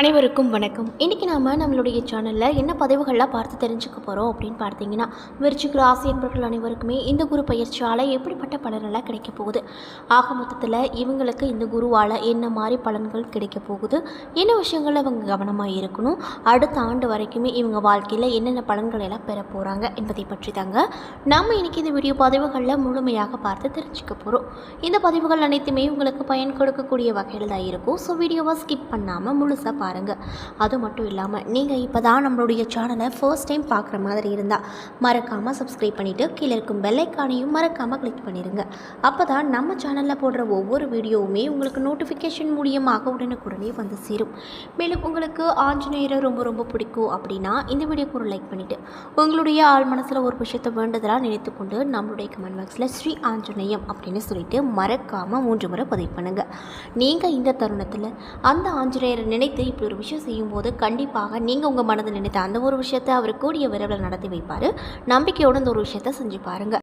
அனைவருக்கும் வணக்கம். இன்றைக்கி நாம் நம்மளுடைய சேனலில் என்ன பதிவுகள்லாம் பார்த்து தெரிஞ்சுக்க போகிறோம் அப்படின்னு பார்த்தீங்கன்னா விருச்சிக ராசி என்பவர்கள் அனைவருக்குமே இந்த குரு பயிற்சியால் எப்படிப்பட்ட பலனெல்லாம் கிடைக்க போகுது? ஆக மொத்தத்தில் இவங்களுக்கு இந்த குருவால் என்ன மாதிரி பலன்கள் கிடைக்க போகுது? என்ன விஷயங்கள் அவங்க கவனமாக இருக்கணும்? அடுத்த ஆண்டு வரைக்குமே இவங்க வாழ்க்கையில் என்னென்ன பலன்கள் எல்லாம் பெற போகிறாங்க என்பதை பற்றி தாங்க நம்ம இன்றைக்கி இந்த வீடியோ பதிவுகளில் முழுமையாக பார்த்து தெரிஞ்சுக்க போகிறோம் இந்த பதிவுகள் அனைத்துமே உங்களுக்கு பயன் கொடுக்கக்கூடிய வகையில் தான் இருக்கும். ஸோ வீடியோவை ஸ்கிப் பண்ணாமல் முழுசாக பாருங்கள் அது மட்டும் இல்லாமல் நீங்கள் இப்போ தான் நம்மளுடைய சேனலை ஃபர்ஸ்ட் டைம் பார்க்குற மாதிரி இருந்தால் மறக்காமல் சப்ஸ்கிரைப் பண்ணிவிட்டு கீழே இருக்கும் பெல்லைக்கானையும் மறக்காமல் கிளிக் பண்ணிடுங்க அப்போ தான் நம்ம சேனலில் போடுற ஒவ்வொரு வீடியோவுமே உங்களுக்கு நோட்டிஃபிகேஷன் மூலியமாக உடனுக்குடனே வந்து சேரும். மேலும் உங்களுக்கு ஆஞ்சநேயரை ரொம்ப ரொம்ப பிடிக்கும் அப்படின்னா இந்த வீடியோக்கு ஒரு லைக் பண்ணிவிட்டு உங்களுடைய ஆள் மனசில் ஒரு விஷயத்தை வேண்டுதலாக நினைத்துக்கொண்டு நம்மளுடைய கமெண்ட் பாக்ஸில் ஸ்ரீ ஆஞ்சநேயம் அப்படின்னு சொல்லிட்டு மறக்காமல் மூன்று முறை பதிவு பண்ணுங்கள் நீங்கள் இந்த தருணத்தில் அந்த ஆஞ்சநேயரை நினைத்து இப்படி ஒரு விஷயம் செய்யும்போது கண்டிப்பாக நீங்கள் உங்கள் மனதில் நினைத்த அந்த ஒரு விஷயத்தை அவர் கூடிய விரைவில் நடத்தி வைப்பார். நம்பிக்கையோடு இந்த ஒரு விஷயத்தை செஞ்சு பாருங்கள்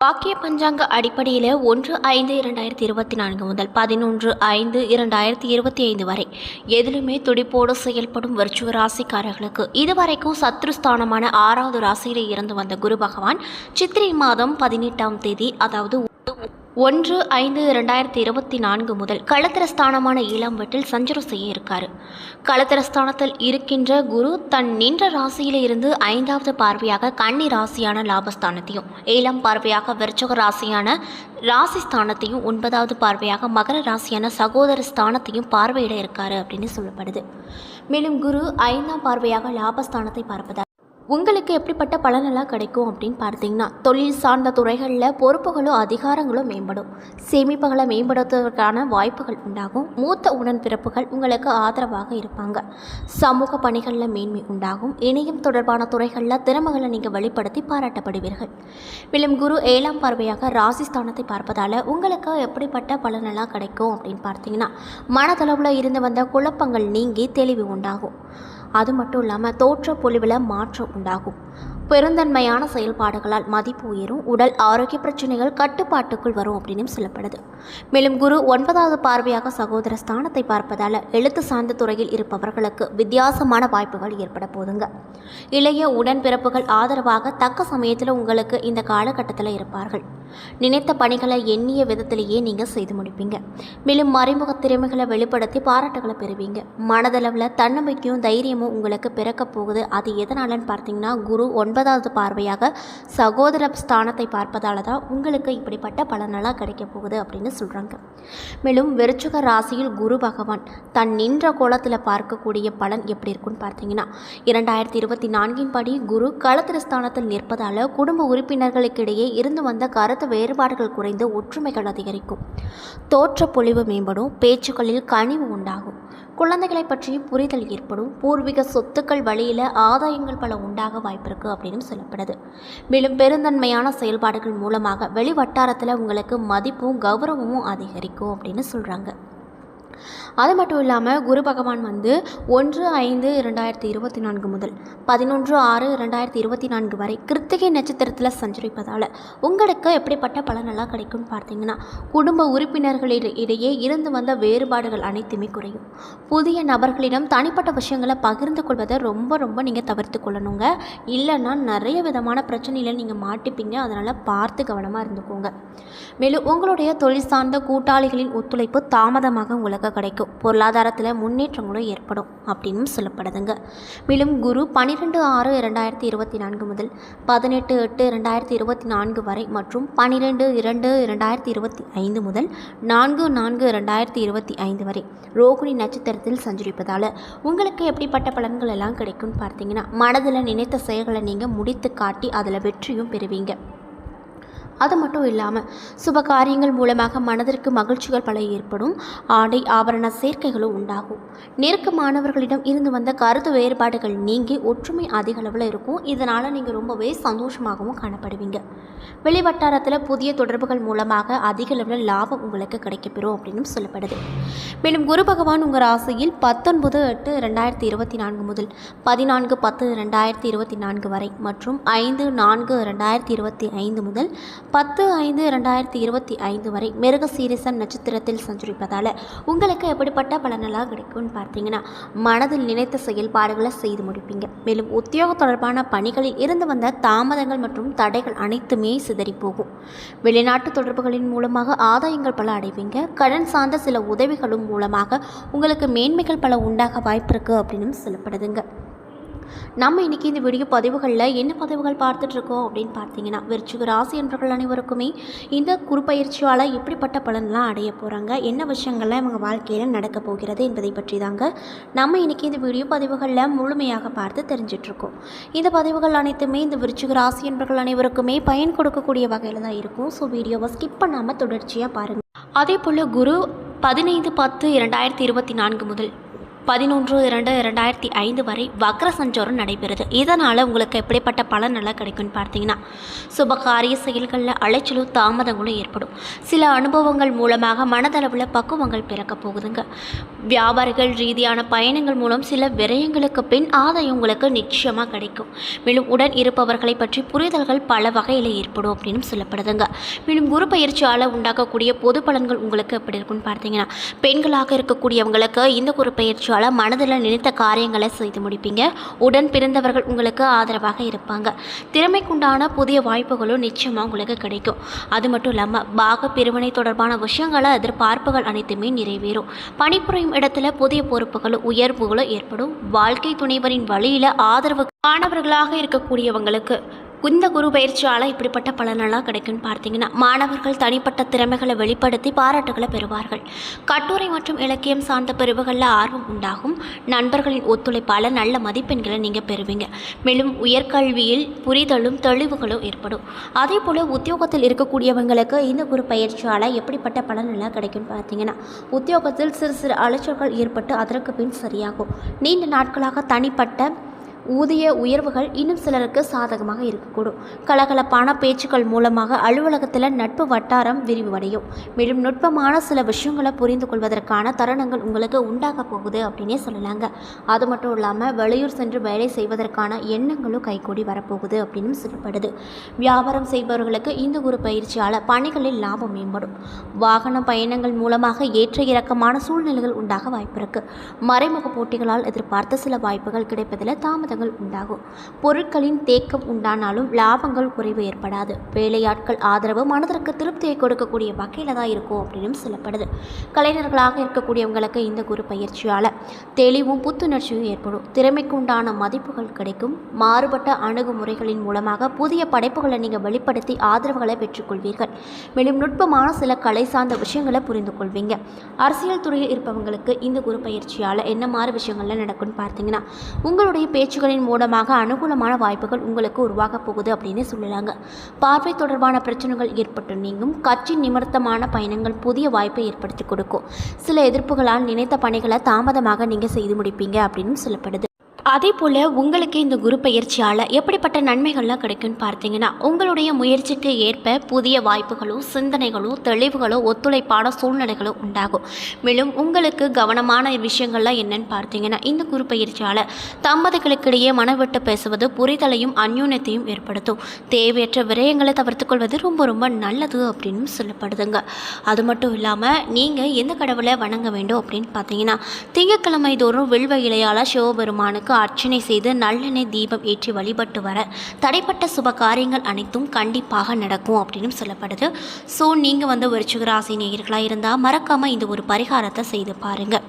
வாக்கிய பஞ்சாங்க அடிப்படையில் ஒன்று ஐந்து இரண்டாயிரத்தி இருபத்தி நான்கு முதல் பதினொன்று ஐந்து இரண்டாயிரத்தி இருபத்தி ஐந்து வரை எதிலுமே துடிப்போடு செயல்படும் விருச்சுவ ராசிக்காரர்களுக்கு இதுவரைக்கும் சத்ருஸ்தானமான ஆறாவது ராசியில் இருந்து வந்த குரு பகவான் சித்திரை மாதம் பதினெட்டாம் தேதி அதாவது ஒன்று ஐந்து இரண்டாயிரத்தி இருபத்தி நான்கு முதல் களத்திரஸ்தானமான இளம் வீட்டில் சஞ்சரம் செய்ய இருக்காரு. களத்திரஸ்தானத்தில் இருக்கின்ற குரு தன் நின்ற ராசியிலிருந்து ஐந்தாவது பார்வையாக கன்னி ராசியான லாபஸ்தானத்தையும் ஏழாம் பார்வையாக விருச்சக ராசியான ராசி ஸ்தானத்தையும் ஒன்பதாவது பார்வையாக மகர ராசியான சகோதர ஸ்தானத்தையும் பார்வையிட இருக்காரு அப்படின்னு சொல்லப்படுது. மேலும் குரு ஐந்தாம் பார்வையாக லாபஸ்தானத்தை பார்ப்பதால் உங்களுக்கு எப்படிப்பட்ட பலனெல்லாம் கிடைக்கும் அப்படின்னு பார்த்தீங்கன்னா தொழில் சார்ந்த துறைகளில் பொறுப்புகளும் அதிகாரங்களும் மேம்படும். சேமிப்புகளை மேம்படுத்துவதற்கான வாய்ப்புகள் உண்டாகும். மூத்த உடன்பிறப்புகள் உங்களுக்கு ஆதரவாக இருப்பாங்க. சமூக பணிகளில் மேன்மை உண்டாகும். இணையம் தொடர்பான துறைகளில் திறமைகளை நீங்கள் வெளிப்படுத்தி பாராட்டப்படுவீர்கள். மேலும் குரு ஏழாம் பார்வையாக ராசிஸ்தானத்தை பார்ப்பதால் உங்களுக்கு எப்படிப்பட்ட பலனெல்லாம் கிடைக்கும் அப்படின்னு பார்த்தீங்கன்னா மனதளவில் இருந்து வந்த குழப்பங்கள் நீங்கி தெளிவு உண்டாகும். அது மட்டும் இல்லாமல் தோற்ற பொலிவில் மாற்றம் உண்டாகும். பெருந்தன்மையான செயல்பாடுகளால் மதிப்பு உயரும் உடல் ஆரோக்கிய பிரச்சனைகள் கட்டுப்பாட்டுக்குள் வரும் அப்படின்னு சொல்லப்படுது. மேலும் குரு ஒன்பதாவது பார்வையாக சகோதர ஸ்தானத்தை பார்ப்பதால் எழுத்து சார்ந்த துறையில் இருப்பவர்களுக்கு வித்தியாசமான வாய்ப்புகள் ஏற்பட போதுங்க. இளைய உடன்பிறப்புகள் ஆதரவாக தக்க சமயத்தில் உங்களுக்கு இந்த காலகட்டத்தில் இருப்பார்கள். நினைத்த பணிகளை எண்ணிய விதத்திலேயே நீங்கள் செய்து முடிப்பீங்க. மேலும் மறைமுக திறமைகளை வெளிப்படுத்தி பாராட்டுகளை பெறுவீங்க. மனதளவில் தன்னம்பிக்கையும் தைரியமும் உங்களுக்கு பிறக்கப் போகுது. அது எதனாலன்னு பார்த்தீங்கன்னா குரு ஒன்பதாவது பார்வையாக சகோதர ஸ்தானத்தை பார்ப்பதால தான் உங்களுக்கு இப்படிப்பட்ட பலனெல்லாம் கிடைக்க போகுது அப்படின்னு சொல்கிறாங்க மேலும் விருச்சக ராசியில் குரு பகவான் தன் நின்ற கோலத்தில் பார்க்கக்கூடிய பலன் எப்படி இருக்குன்னு பார்த்தீங்கன்னா இரண்டாயிரத்தி இருபத்தி நான்கின் படி குரு களத்திர ஸ்தானத்தில் நிற்பதால் குடும்ப உறுப்பினர்களுக்கிடையே இருந்து வந்த கருத்து வேறுபாடுகள் குறைந்து ஒற்றுமைகள் அதிகரிக்கும். தோற்ற பொழிவு மேம்படும் பேச்சுக்களில் கனிவு உண்டாகும். குழந்தைகளை பற்றி புரிதல் ஏற்படும். பூர்வீக சொத்துக்கள் வழியில் ஆதாயங்கள் பல உண்டாக வாய்ப்பிருக்கு அப்படின்னு சொல்லப்படுது. மேலும் பெருந்தன்மையான செயல்பாடுகள் மூலமாக வெளி வட்டாரத்தில் உங்களுக்கு மதிப்பும் கௌரவமும் அதிகரிக்கும் அப்படின்னு சொல்கிறாங்க அது மட்டும் இல்லாமல் குரு பகவான் வந்து ஒன்று ஐந்து இரண்டாயிரத்தி இருபத்தி நான்கு முதல் பதினொன்று ஆறு இரண்டாயிரத்தி இருபத்தி நான்கு வரை கிருத்திகை நட்சத்திரத்தில் சஞ்சரிப்பதால் உங்களுக்கு எப்படிப்பட்ட பலனெல்லாம் கிடைக்கும்னு பார்த்தீங்கன்னா குடும்ப உறுப்பினர்களிடையே இடையே இருந்து வந்த வேறுபாடுகள் அனைத்துமே குறையும். புதிய நபர்களிடம் தனிப்பட்ட விஷயங்களை பகிர்ந்து கொள்வதை ரொம்ப ரொம்ப நீங்கள் தவிர்த்து கொள்ளணுங்க. இல்லைன்னா நிறைய விதமான பிரச்சனையில் நீங்கள் மாட்டிப்பீங்க. அதனால் பார்த்து கவனமாக இருந்துக்கோங்க. மேலும் உங்களுடைய தொழில் சார்ந்த கூட்டாளிகளின் ஒத்துழைப்பு தாமதமாக உங்களுக்கு கிடைக்கும். பொருளாதாரத்தில் முன்னேற்றங்களும் ஏற்படும் அப்படின்னு சொல்லப்படுதுங்க. மேலும் குரு பன்னிரெண்டு ஆறு இரண்டாயிரத்தி இருபத்தி நான்கு முதல் பதினெட்டு எட்டு இரண்டாயிரத்தி இருபத்தி நான்கு வரை மற்றும் பன்னிரெண்டு இரண்டு இரண்டாயிரத்தி இருபத்தி ஐந்து முதல் நான்கு நான்கு இரண்டாயிரத்தி இருபத்தி ஐந்து வரை ரோகிணி நட்சத்திரத்தில் சஞ்சரிப்பதால் உங்களுக்கு எப்படிப்பட்ட பலன்கள் எல்லாம் கிடைக்கும்னு பார்த்தீங்கன்னா மனதில் நினைத்த செயல்களை நீங்கள் முடித்து காட்டி அதில் வெற்றியும் பெறுவீங்க. அது மட்டும் இல்லாமல் சுப காரியங்கள் மூலமாக மனதிற்கு மகிழ்ச்சிகள் பல ஏற்படும். ஆடை ஆபரண சேர்க்கைகளும் உண்டாகும். நெருக்கமானவர்களிடம் இருந்து வந்த கருத்து வேறுபாடுகள் நீங்கி ஒற்றுமை அதிக அளவில் இருக்கும். இதனால் நீங்கள் ரொம்பவே சந்தோஷமாகவும் காணப்படுவீங்க. வெளிவட்டாரத்தில் புதிய தொடர்புகள் மூலமாக அதிக அளவில் லாபம் உங்களுக்கு கிடைக்கப்பெறும் அப்படின்னு சொல்லப்படுது. மேலும் குரு பகவான் உங்கள் ராசியில் பத்தொன்பது எட்டு ரெண்டாயிரத்தி இருபத்தி நான்கு முதல் பதினான்கு பத்து ரெண்டாயிரத்தி இருபத்தி நான்கு வரை மற்றும் ஐந்து நான்கு ரெண்டாயிரத்தி இருபத்தி ஐந்து முதல் பத்து ஐந்து ரெண்டாயிரத்தி இருபத்தி ஐந்து வரை மிருக சீரிசம் நட்சத்திரத்தில் சஞ்சரிப்பதால் உங்களுக்கு எப்படிப்பட்ட பலனெல்லாம் கிடைக்கும்னு பார்த்தீங்கன்னா மனதில் நினைத்த செயல்பாடுகளை செய்து முடிப்பீங்க. மேலும் உத்தியோக தொடர்பான பணிகளில் இருந்து வந்த தாமதங்கள் மற்றும் தடைகள் அனைத்துமே சிதறி போகும். வெளிநாட்டு தொடர்புகளின் மூலமாக ஆதாயங்கள் பல அடைவீங்க. கடன் சார்ந்த சில உதவிகளும் மூலமாக உங்களுக்கு மேன்மைகள் பல உண்டாக வாய்ப்பு இருக்குது அப்படின்னு சொல்லப்படுதுங்க. நம்ம இன்னைக்கு இந்த வீடியோ பதிவுகளில் என்ன பதிவுகள் பார்த்துட்ருக்கோம் அப்படின்னு பார்த்தீங்கன்னா விருச்சிக ராசி என்றவர்கள் அனைவருக்குமே இந்த குறுப்பயிற்சியால் எப்படிப்பட்ட பலன்லாம் அடைய போகிறாங்க என்ன விஷயங்கள்லாம் இவங்க வாழ்க்கையில் நடக்க போகிறது என்பதை பற்றி தாங்க நம்ம இன்னைக்கு இந்த வீடியோ பதிவுகளில் முழுமையாக பார்த்து தெரிஞ்சிட்ருக்கோம். இந்த பதிவுகள் அனைத்துமே இந்த விருச்சிக ராசி என்பவர்கள் அனைவருக்குமே பயன் கொடுக்கக்கூடிய வகையில் தான் இருக்கும். ஸோ வீடியோவை ஸ்கிப் பண்ணாமல் தொடர்ச்சியாக பாருங்கள் அதே போல் குரு பதினைந்து பத்து இரண்டாயிரத்தி இருபத்தி நான்கு முதல் பதினொன்று இரண்டு இரண்டாயிரத்தி ஐந்து வரை வக்ர சஞ்சாரம் நடைபெறுது. இதனால் உங்களுக்கு எப்படிப்பட்ட பலன் நல்லா கிடைக்கும்னு பார்த்தீங்கன்னா சுபகாரிய செயல்களில் அலைச்சலும் தாமதங்களும் ஏற்படும். சில அனுபவங்கள் மூலமாக மனதளவில் பக்குவங்கள் பிறக்க போகுதுங்க. வியாபாரிகள் ரீதியான பயணங்கள் மூலம் சில விரயங்களுக்கு பின் ஆதாயம் உங்களுக்கு நிச்சயமாக கிடைக்கும். மேலும் உடன் இருப்பவர்களை பற்றி புரிதல்கள் பல வகையில் ஏற்படும் அப்படின்னு சொல்லப்படுதுங்க. மேலும் குரு பயிற்சியால் உண்டாக்கக்கூடிய பொது பலன்கள் உங்களுக்கு எப்படி இருக்குன்னு பார்த்தீங்கன்னா பெண்களாக இருக்கக்கூடியவங்களுக்கு இந்த குரு பயிற்சியால் மனதில் நினைத்த காரியங்களை செய்து முடிப்பீங்க. உடன் பிறந்தவர்கள் உங்களுக்கு ஆதரவாக இருப்பாங்க. திறமைக்குண்டான புதிய வாய்ப்புகளும் நிச்சயமாக உங்களுக்கு கிடைக்கும். அது மட்டும் இல்லாமல் பாக பிரிவினை தொடர்பான விஷயங்களை எதிர்பார்ப்புகள் அனைத்துமே நிறைவேறும். பணிபுரியும் இடத்துல புதிய பொறுப்புகளும் உயர்வுகளும் ஏற்படும். வாழ்க்கை துணைவரின் வழியில் ஆதரவு மாணவர்களாக இருக்கக்கூடியவங்களுக்கு இந்த குரு பயிற்சியால் இப்படிப்பட்ட பலனெல்லாம் கிடைக்கும்னு பார்த்தீங்கன்னா மாணவர்கள் தனிப்பட்ட திறமைகளை வெளிப்படுத்தி பாராட்டுகளை பெறுவார்கள். கட்டுரை மற்றும் இலக்கியம் சார்ந்த பிரிவுகளில் ஆர்வம் உண்டாகும். நண்பர்களின் ஒத்துழைப்பால் நல்ல மதிப்பெண்களை நீங்கள் பெறுவீங்க. மேலும் உயர்கல்வியில் புரிதலும் தெளிவுகளும் ஏற்படும். அதே போல் உத்தியோகத்தில் இருக்கக்கூடியவங்களுக்கு இந்த குரு பயிற்சியால் எப்படிப்பட்ட பலனெல்லாம் கிடைக்கும்னு பார்த்தீங்கன்னா உத்தியோகத்தில் சிறு சிறு அலைச்சல்கள் ஏற்பட்டு அதற்கு பின் சரியாகும். நீண்ட நாட்களாக தனிப்பட்ட ஊதிய உயர்வுகள் இன்னும் சிலருக்கு சாதகமாக இருக்கக்கூடும். கலகலப்பான பேச்சுக்கள் மூலமாக அலுவலகத்தில் நட்பு வட்டாரம் விரிவடையும். மேலும் நுட்பமான சில விஷயங்களை புரிந்து கொள்வதற்கான தருணங்கள் உங்களுக்கு உண்டாக போகுது அப்படின்னே சொல்லலாங்க. அது மட்டும் இல்லாமல் வெளியூர் சென்று வேலை செய்வதற்கான எண்ணங்களும் கைகூடி வரப்போகுது அப்படின்னு சொல்லப்படுது. வியாபாரம் செய்பவர்களுக்கு இந்த ஒரு பயிற்சியால் பணிகளில் லாபம் மேம்படும். வாகன பயணங்கள் மூலமாக ஏற்ற இறக்கமான சூழ்நிலைகள் உண்டாக வாய்ப்பு இருக்கு. மறைமுக போட்டிகளால் எதிர்பார்த்த சில வாய்ப்புகள் கிடைப்பதில் தாமதம் தாமதங்கள் உண்டாகும். பொருட்களின் தேக்கம் உண்டானாலும் லாபங்கள் குறைவு ஏற்படாது. வேலையாட்கள் ஆதரவு மனதிற்கு திருப்தியை கொடுக்கக்கூடிய வகையில் தான் இருக்கும் அப்படின்னு சொல்லப்படுது. கலைஞர்களாக இருக்கக்கூடியவங்களுக்கு இந்த குரு பயிற்சியால் தெளிவும் புத்துணர்ச்சியும் ஏற்படும். திறமைக்கு உண்டான மதிப்புகள் கிடைக்கும். மாறுபட்ட அணுகுமுறைகளின் மூலமாக புதிய படைப்புகளை நீங்கள் வெளிப்படுத்தி ஆதரவுகளை பெற்றுக்கொள்வீர்கள். மேலும் நுட்பமான சில கலை சார்ந்த விஷயங்களை புரிந்து கொள்வீங்க. அரசியல் துறையில் இருப்பவங்களுக்கு இந்த குரு பயிற்சியால் என்ன மாதிரி விஷயங்கள்லாம் நடக்கும்னு பார்த்தீங்கன்னா உங்களுடைய பேச்சுகளின் மூலமாக அனுகூலமான வாய்ப்புகள் உங்களுக்கு உருவாக போகுது அப்படின்னு சொல்லலாங்க. பார்வை தொடர்பான பிரச்சனைகள் ஏற்பட்டு நீங்கும். கட்சி நிமித்தமான பயணங்கள் புதிய வாய்ப்பை ஏற்படுத்தி கொடுக்கும். சில எதிர்ப்புகளால் நினைத்த பணிகளை தாமதமாக நீங்கள் செய்து முடிப்பீங்க அப்படின்னு சொல்லப்படுது. அதே போல் உங்களுக்கு இந்த குரு பயிற்சியால் எப்படிப்பட்ட நன்மைகள்லாம் கிடைக்கும்னு பார்த்தீங்கன்னா உங்களுடைய முயற்சிக்கு ஏற்ப புதிய வாய்ப்புகளும் சிந்தனைகளும் தெளிவுகளும் ஒத்துழைப்பான சூழ்நிலைகளும் உண்டாகும். மேலும் உங்களுக்கு கவனமான விஷயங்கள்லாம் என்னன்னு பார்த்தீங்கன்னா இந்த குரு பயிற்சியால் தம்பதிகளுக்கிடையே மனவிட்டு பேசுவது புரிதலையும் அந்யூனத்தையும் ஏற்படுத்தும். தேவையற்ற விரயங்களை தவிர்த்துக்கொள்வது ரொம்ப ரொம்ப நல்லது அப்படின்னு சொல்லப்படுதுங்க. அது மட்டும் இல்லாமல் நீங்கள் எந்த கடவுளை வணங்க வேண்டும் அப்படின்னு பார்த்தீங்கன்னா திங்கட்கிழமை தோறும் வில்வ இலையால் சிவபெருமானுக்கு அர்ச்சனை செய்து நல்லெண்ணெய் தீபம் ஏற்றி வழிபட்டு வர தடைப்பட்ட சுப காரியங்கள் அனைத்தும் கண்டிப்பாக நடக்கும் அப்படின்னு சொல்லப்படுது. ஸோ நீங்கள் வந்து விருச்சிக நேயர்களாக இருந்தால் மறக்காமல் இந்த ஒரு பரிகாரத்தை செய்து பாருங்கள்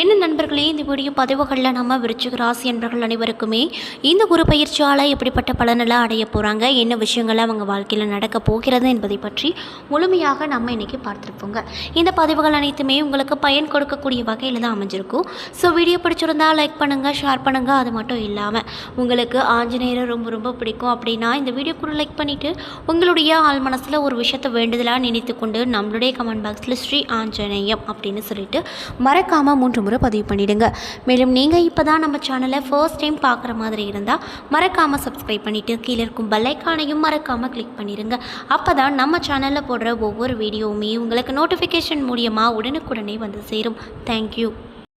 என்ன நண்பர்களே இந்த வீடியோ பதிவுகளில் நம்ம விருச்சிக ராசி என்பவர்கள் அனைவருக்குமே இந்த குரு பயிற்சியால் எப்படிப்பட்ட பலனெல்லாம் அடைய போகிறாங்க என்ன விஷயங்கள் அவங்க வாழ்க்கையில் நடக்க போகிறது என்பதை பற்றி முழுமையாக நம்ம இன்றைக்கி பார்த்துருப்போங்க. இந்த பதிவுகள் அனைத்துமே உங்களுக்கு பயன் கொடுக்கக்கூடிய வகையில் தான் அமைஞ்சிருக்கும். ஸோ வீடியோ பிடிச்சிருந்தா லைக் பண்ணுங்கள் ஷேர் பண்ணுங்கள் பண்ணுங்கள் அது மட்டும் இல்லாமல் உங்களுக்கு ஆஞ்சநேயரை ரொம்ப ரொம்ப பிடிக்கும் அப்படின்னா இந்த வீடியோ கூட லைக் பண்ணிவிட்டு உங்களுடைய ஆள் மனசில் ஒரு விஷயத்தை வேண்டுதலாக நினைத்து கொண்டு நம்மளுடைய கமெண்ட் பாக்ஸில் ஸ்ரீ ஆஞ்சநேயம் அப்படின்னு சொல்லிட்டு மறக்காமல் மூன்று முறை பதிவு பண்ணிவிடுங்க மேலும் நீங்கள் இப்போ தான் நம்ம சேனலை ஃபர்ஸ்ட் டைம் பார்க்குற மாதிரி இருந்தால் மறக்காமல் சப்ஸ்கிரைப் பண்ணிவிட்டு கீழே இருக்கும் பெல்லைக்கானையும் மறக்காமல் கிளிக் பண்ணிடுங்க. அப்போ தான் நம்ம சேனலில் போடுற ஒவ்வொரு வீடியோவுமே உங்களுக்கு நோட்டிஃபிகேஷன் மூலியமாக உடனுக்குடனே வந்து சேரும். தேங்க்யூ